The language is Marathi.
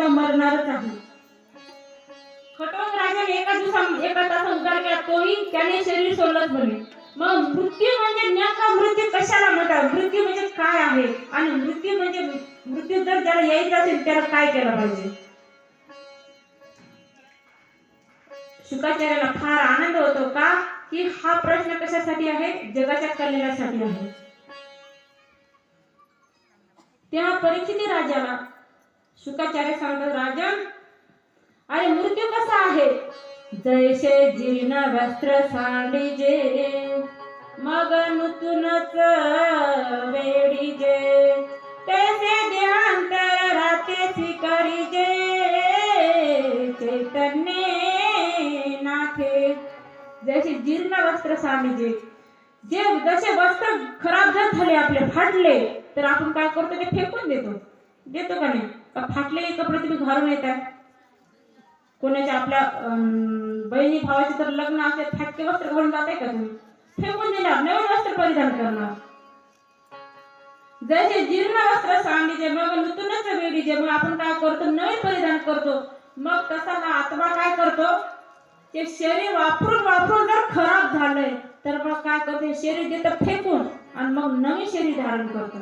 सुद्धा मरणारच आहे. राजाने एका दिवसा एका उद्धार केला तोही त्याने शरीर सोडलंच म्हणे. मग मृत्यू म्हणजे नेमका मृत्यू कशाला म्हणतात मृत्यू म्हणजे काय आहे? आणि मृत्यू म्हणजे मृत्यू जर ज्याला असेल त्याला काय केलं पाहिजे? शुकाचार्याला फार आनंद होतो का? की हा प्रश्न कशासाठी आहे? जगाच्या कल्याणासाठी आहे. तेव्हा परीक्षित राजाला शुकाचार्य सांगतात राजन अरे मृत्यू कसा आहे? जैसे जीर्ण वस्त्र सांडिजे मग नूतनच वेडीजे तैसे देहांतर राते स्वीकारीजे चैतन्य नाथे. जैसे जीर्ण वस्त्र सांडीजे जे जसे वस्त्र खराब जर झाले आपले फाटले तर आपण काय करतो? ते फेकून देतो. देतो का नाही का फाटलेले कपडे तुम्ही घालून येतात कोणाच्या आपल्या बहिणी भावाचे तर लग्न असते फाटके वस्त्र घालून जाते का तुम्ही? फेकून देणार नवीन वस्त्र परिधान करणार. जसे जीर्ण वस्त्र सांगितले मग नूतनच जे मग आपण काय करतो? नवीन परिधान करतो. मग तसा हा आत्मा काय करतो? ते शरीर वापरून वापरून जर खराब झालंय तर मग काय करते? शरीर देतं फेकून आणि मग नवीन शरीर धारण करतो.